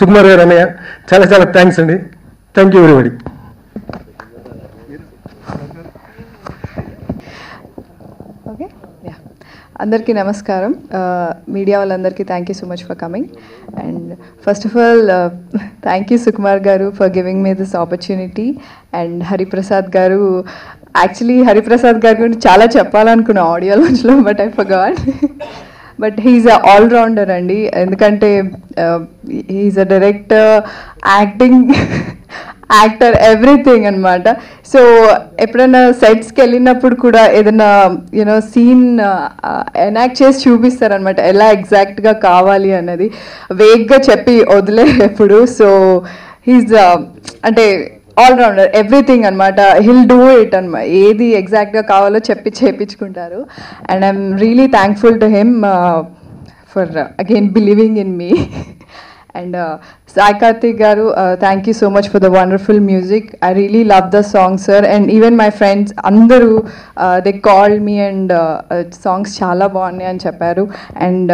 సుకుమార్ గారు అన్నయ్య చాలా చాలా థ్యాంక్స్ అండి. Thank you very okay yeah అందరికీ నమస్కారం. మీడియా వాళ్ళందరికీ thank you so much for coming and first of all thank you Sukumar garu for giving me this opportunity and Hariprasad garu actually Hariprasad గారి గురించి చాలా చెప్పాలనుకున్నా audio లాంచ్లో but I forgot but he's a allrounder అండి. ఎందుకంటే he's a director acting actor everything అనమాట so ఎప్పుడైనా సెట్స్కి వెళ్ళినప్పుడు కూడా ఏదైనా యూనో సీన్ ఎనాక్ట్ చేసి చూపిస్తారనమాట ఎలా ఎగ్జాక్ట్గా కావాలి అన్నది. వేగ్గా చెప్పి వదిలే ఎప్పుడు. సో హీస్ అంటే ఆల్రౌండర్ ఎవ్రీథింగ్ అనమాట హిల్ డూ ఇట్ అనమాట ఏది ఎగ్జాక్ట్గా కావాలో చెప్పి చేపించుకుంటారు. And I'm really thankful to him for again believing in me and Sai Karthik garu thank you so much for the wonderful music I really love the song sir and even my friends అందరూ they call me and songs చాలా బాగున్నాయి అని చెప్పారు and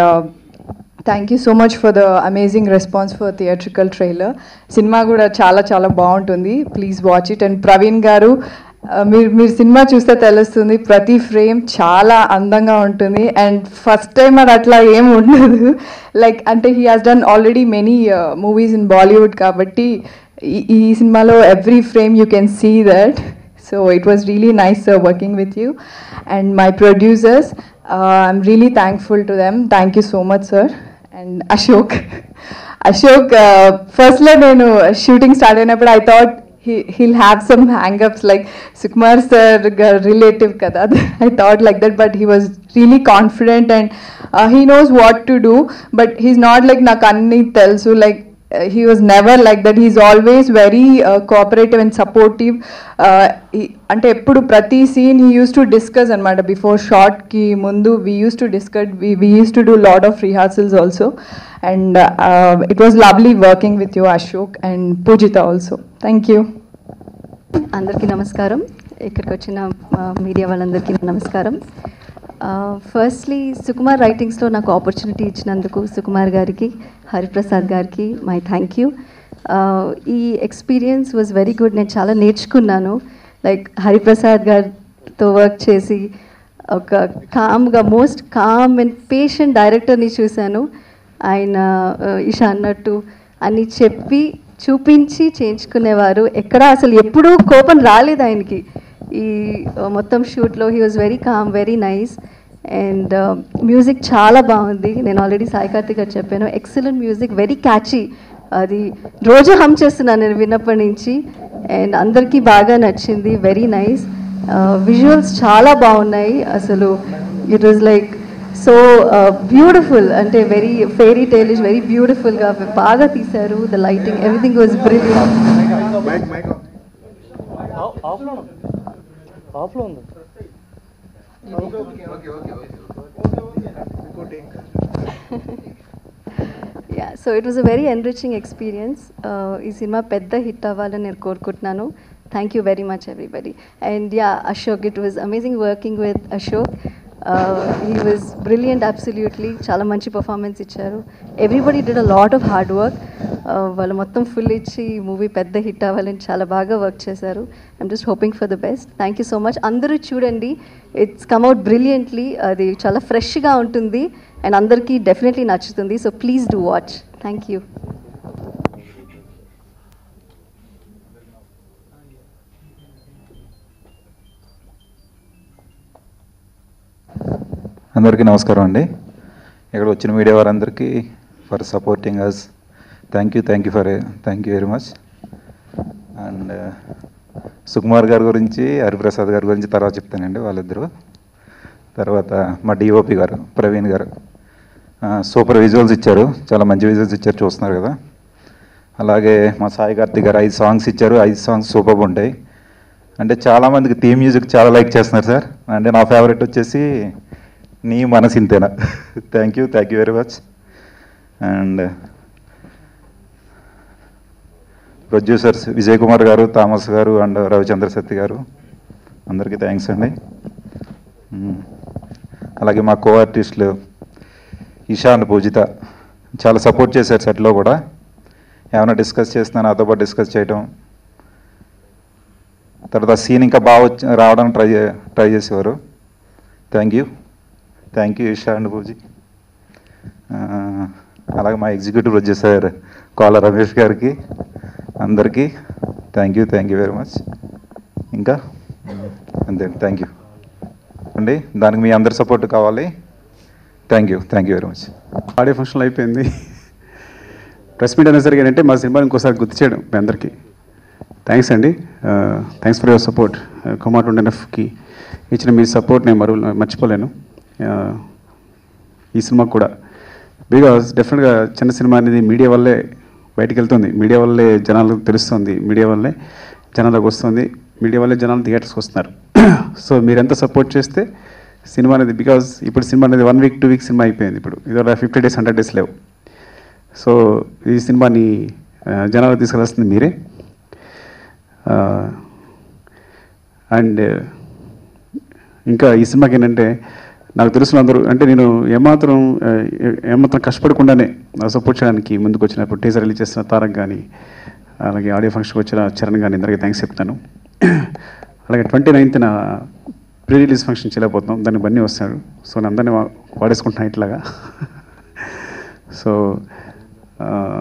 thank you so much for the amazing response for theatrical trailer cinema కూడా చాలా చాలా బాగుంటుంది. Please watch it and Praveen garu uh, మీరు మీరు సినిమా చూస్తే తెలుస్తుంది ప్రతి ఫ్రేమ్ చాలా అందంగా ఉంటుంది. అండ్ ఫస్ట్ టైం అది అట్లా ఏం ఉండదు. లైక్ అంటే he has done already many movies in Bollywood కాబట్టి ఈ ఈ సినిమాలో every frame you can see that so it was really nice working with you and my producers I'm really thankful to them thank you so much sir and Ashok Ashok ఫస్ట్లో నేను shooting start అయినప్పుడు I thought he he'll have some hang-ups like Sukumar sir uh, relative kada. I thought like that, but he was really confident and uh, he knows what to do. But he's not like Nakanni telsu like. Uh, Uh, he was never like that. He's always very uh, cooperative and supportive. Uh, అంటే ఎప్పుడు ప్రతి scene he used to discuss అనమాట before షార్ట్కి ముందు we used to discuss we used to do lot of rehearsals also and it was lovely working with you Ashok and Pujitha also thank you అందరికీ నమస్కారం. ఇక్కడికి వచ్చిన uh, media వాళ్ళందరికీ నమస్కారం. Firstly Sukumar రైటింగ్స్లో నాకు ఆపర్చునిటీ ఇచ్చినందుకు సుకుమార్ గారికి హరిప్రసాద్ గారికి మై థ్యాంక్ యూ ఈ ఎక్స్పీరియన్స్ వాజ్ వెరీ గుడ్ నేను చాలా నేర్చుకున్నాను. లైక్ హరిప్రసాద్ గారితో వర్క్ చేసి ఒక కామ్గా మోస్ట్ కామ్ అండ్ పేషెంట్ డైరెక్టర్ని చూశాను. ఆయన ఇషా అన్నట్టు అని చెప్పి చూపించి చేయించుకునేవారు. ఎక్కడ అసలు ఎప్పుడూ కోపం రాలేదు ఆయనకి. ఈ మొత్తం షూట్లో he was very calm very nice and music చాలా బాగుంది. నేను ఆల్రెడీ సాయి కార్తిక్ గారు చెప్పాను. ఎక్సలెంట్ మ్యూజిక్ వెరీ క్యాచీ అది రోజు హమ్ చేస్తున్నాను నేను విన్నప్పటి నుంచి. అండ్ అందరికీ బాగా నచ్చింది. వెరీ నైస్ విజువల్స్ చాలా బాగున్నాయి. అసలు it was like so beautiful అంటే very fairy tale is very బ్యూటిఫుల్గా బాగా తీశారు. The lighting everything was brilliant ఆఫ్లో ఉంది. Yeah so it was a very enriching experience ఈ సినిమా పెద్ద హిట్ అవ్వాలని నేను కోరుకుంటున్నాను. Thank you very much everybody and yeah Ashok it was amazing working with Ashok he was brilliant absolutely చాలా మంచి performance ఇచ్చారు. Everybody did a lot of hard work వాళ్ళు మొత్తం ఫుల్ ఇచ్చి మూవీ పెద్ద హిట్ అవ్వాలని చాలా బాగా వర్క్ చేశారు. I'm just hoping for the best thank you so much అందరూ చూడండి. ఇట్స్ కమ్అవుట్ బ్రిలియంట్లీ అది చాలా ఫ్రెష్గా ఉంటుంది. అండ్ అందరికీ డెఫినెట్లీ నచ్చుతుంది. So please do watch thank you అందరికీ నమస్కారం అండి. ఇక్కడ వచ్చిన మీడియా వారందరికీ for supporting us thank you thank you for thank you very much and Sukumar గారి గురించి హరిప్రసాద్ గారి గురించి తర్వాత చెప్తానండి వాళ్ళిద్దరు. తర్వాత మా డిఓపి గారు ప్రవీణ్ గారు. సూపర్ విజువల్స్ ఇచ్చారు. చాలా మంచి విజువల్స్ ఇచ్చారు చూస్తున్నారు కదా. అలాగే మా సాయి కార్తిక్ గారు ఐదు సాంగ్స్ ఇచ్చారు. ఐదు సాంగ్స్ సూపర్ ఉంటాయి. అంటే చాలామందికి థీమ్ మ్యూజిక్ చాలా లైక్ చేస్తున్నారు సార్. అంటే నా ఫేవరెట్ వచ్చేసి నీ మనసింతేనా. Thank you thank you very much and producers Vijay Kumar garu Thomas garu and Ravichandra గారు. అందరికీ థ్యాంక్స్ అండి. అలాగే మా కో ఆర్టిస్టులు ఇషా అండ్ పూజిత చాలా సపోర్ట్ చేశారు సెట్లో కూడా. ఏమైనా డిస్కస్ చేస్తున్నా నాతో పాటు డిస్కస్ చేయటం. తర్వాత సీన్ ఇంకా బాగా వచ్చి రావడానికి ట్రై ట్రై చేసేవారు. Thank you. Thank you Isha and Pooji అలాగే మా ఎగ్జిక్యూటివ్ ప్రొడ్యూసర్ కోల రమేష్ గారికి అందరికీ thank you thank you very much ఇంకా? అంతే థ్యాంక్ యూ అండి దానికి మీ అందరి సపోర్ట్ కావాలి. Thank you thank you very much audio function అయిపోయింది. ప్రెస్ మీట్ అనేసరికి ఏంటంటే మా సినిమాని ఇంకోసారి గుర్తు చేయడం మీ అందరికీ. థ్యాంక్స్ అండి. Thanks for your support Kumar ఎఫ్కి ఇచ్చిన మీ సపోర్ట్ నేను మరు మర్చిపోలేను. ఈ సినిమా కూడా. బికాస్ డెఫినెట్గా చిన్న సినిమా అనేది మీడియా వల్లే బయటకు వెళ్తుంది మీడియా వల్లే జనాలకు తెలుస్తుంది. మీడియా వల్లే జనాలకు వస్తుంది. మీడియా వల్లే జనాలు థియేటర్స్కి వస్తున్నారు. సో మీరు ఎంత సపోర్ట్ చేస్తే సినిమా అనేది బికాస్ ఇప్పుడు సినిమా అనేది one week two week cinema అయిపోయింది ఇప్పుడు. ఇది ఫిఫ్టీ డేస్ హండ్రెడ్ డేస్ లేవు. సో ఈ సినిమాని జనాలు జనాలకు తీసుకెళ్ళాల్సింది మీరే. అండ్ ఇంకా ఈ సినిమాకి ఏంటంటే నాకు తెలిసిన అందరూ అంటే నేను ఏమాత్రం ఏ- ఏమాత్రం కష్టపడకుండానే సపోర్ట్ చేయడానికి ముందుకు వచ్చినప్పుడు టీజర్ రిలీజ్ చేసిన తారక్ కానీ అలాగే ఆడియో ఫంక్షన్కి వచ్చిన చరణ్ కానీ అందరికీ థ్యాంక్స్ చెప్తాను. అలాగే ట్వంటీ నైన్త్న ప్రీ రిలీజ్ ఫంక్షన్ చేయలేకపోతున్నాం దాన్ని బన్నీ వస్తాడు. సో నేను అందరినీ వాడేసుకుంటున్నాను ఇట్లాగా. సో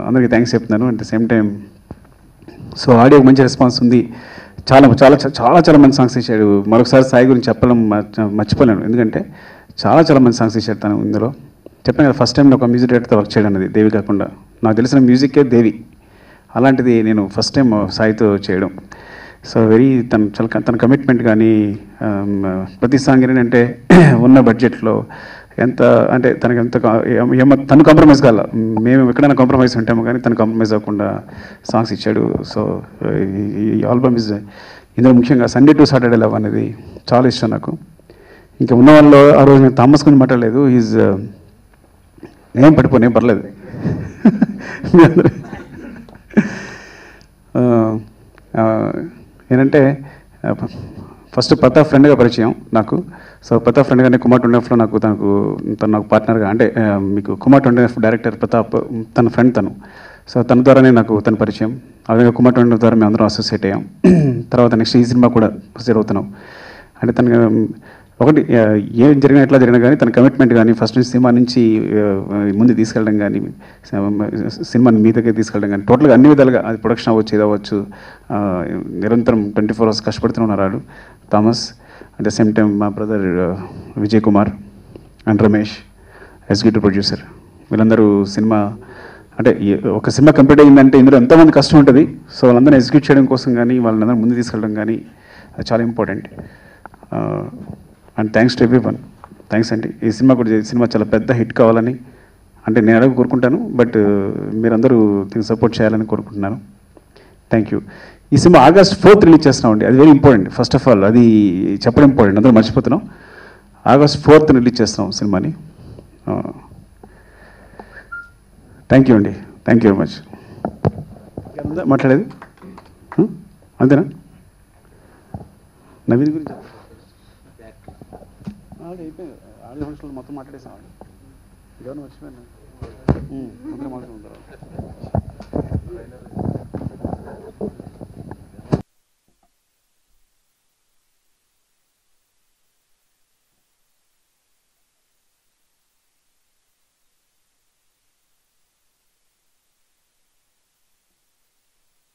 అందరికీ థ్యాంక్స్ చెప్తున్నాను. At the same time so ఆడియోకి మంచి రెస్పాన్స్ ఉంది. చాలా చాలా చాలా చాలా మంది సాంగ్స్ ఇచ్చాడు మరొకసారి సాయి గురించి చెప్పడం మర్చిపోలేను. ఎందుకంటే చాలా చాలా మంది సాంగ్స్ ఇచ్చాడు తను ఇందులో. చెప్పాను కదా ఫస్ట్ టైం ఒక మ్యూజిక్ డైరెక్టర్తో వర్క్ చేయడం అనేది దేవి కాకుండా. నాకు తెలిసిన మ్యూజిక్కే దేవి. అలాంటిది నేను ఫస్ట్ టైం సాయితో చేయడం. సో వెరీ తన చాలా తన కమిట్మెంట్ కానీ ప్రతి సాంగ్ ఏంటంటే ఉన్న బడ్జెట్లో ఎంత అంటే తనకి ఎంత తను కాంప్రమైజ్ కాల. మేము ఎక్కడైనా కాంప్రమైజ్ ఉంటాము కానీ తను కాంప్రమైజ్ అవ్వకుండా సాంగ్స్ ఇచ్చాడు. సో ఈ- ఈ ఆల్బమ్ ఇస్ ఇందులో ముఖ్యంగా సండే టు సాటర్డే లవ్ అనేది చాలా ఇష్టం నాకు. ఇంకా ఉన్న వాళ్ళు ఆ రోజు నేను థామస్ గురించి మాట్లాడలేదు ఈజ్ uh, ఏం పడిపోయి ఏం పర్లేదు. మీ అందరూ. ఏంటంటే ఫస్ట్ ప్రతాప్ ఫ్రెండ్గా పరిచయం నాకు. సో ప్రతాప్ ఫ్రెండ్గా నేను కుమార్ ట్వంటీ నాకు తనకు తను నాకు పార్ట్నర్గా అంటే మీకు కుమార్ ట్వంటీ డైరెక్టర్ ప్రతాప్ తన ఫ్రెండ్ తను. సో తన ద్వారానే నాకు తన పరిచయం. అలాగే కుమార్ ట్వంటీ ద్వారా మేము అందరం అసోసియేట్ అయ్యాం. తర్వాత నెక్స్ట్ ఈ సినిమా కూడా జరుగుతున్నాం. అవుతున్నాం అంటే తన ఒకటి ఏం జరిగినా ఎట్లా జరిగినా కానీ తన కమిట్మెంట్ కానీ ఫస్ట్ నుంచి సినిమా నుంచి ముందు తీసుకెళ్ళడం కానీ సినిమాని మీ దగ్గర తీసుకెళ్ళడం కానీ టోటల్గా అన్ని విధాలుగా అది ప్రొడక్షన్ అవ్వచ్చు ఇది అవ్వచ్చు నిరంతరం ట్వంటీ ఫోర్ అవర్స్ కష్టపడుతూనే ఉన్నారు Thomas at the same time మా brother Vijay Kumar and Ramesh executive producer వీళ్ళందరూ సినిమా అంటే ఒక సినిమా కంప్లీట్ అయిందంటే ఇందులో ఎంతమంది కష్టం ఉంటుంది. సో వాళ్ళందరినీ ఎగ్జిక్యూట్ చేయడం కోసం కానీ వాళ్ళందరూ ముందు తీసుకెళ్ళడం కానీ అది చాలా important and thanks to everyone thanks అండి ఈ సినిమా కూడా సినిమా చాలా పెద్ద హిట్ కావాలని అంటే నేను అడగ కోరుకుంటాను. బట్ uh, మీరందరూ దీన్ని సపోర్ట్ చేయాలని కోరుకుంటున్నాను. థ్యాంక్ యూ ఈ సినిమా ఆగస్ట్ ఫోర్త్ రిలీజ్ చేస్తున్నామండి అది very important first of all అది చెప్పడం ఇంపార్టెంట్ అందరూ మర్చిపోతున్నాం. ఆగస్ట్ ఫోర్త్ రిలీజ్ చేస్తున్నాం సినిమాని. థ్యాంక్ యూ అండి థ్యాంక్ యూ వెరీ మచ్ మాట్లాడేది? అంతేనా? నవీన్ గురించి ఆల్రెడీ అయిపోయింది ఆడియో ఫంక్షన్లో మొత్తం మాట్లాడేసాం ఎవరు మర్చిపోయాను. అందరూ మాట్లాడుకుంటారు.